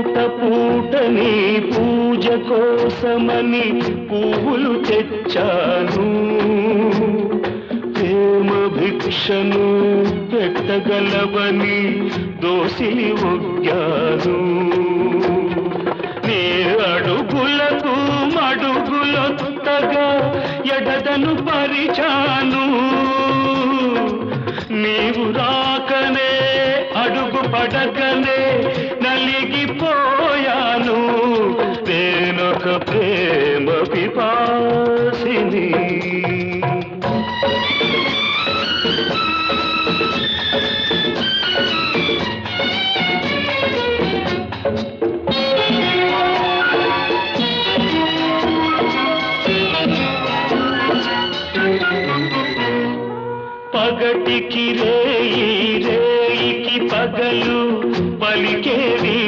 పూట పూట నీ పూజ కోసమని పువ్వులు తెచ్చాను. ప్రేమ భిక్షను పెట్టగలవని దోసిలి ఒగ్గాను. నీ అడుగులకు మడుగులొత్తగా ఎడదను పరిచాను. నీవు రాకనే అడుగు పడకనే ఒక ప్రేమ పిపాసిని. పగటికి రేయి రేయికి పగలు పలికేవి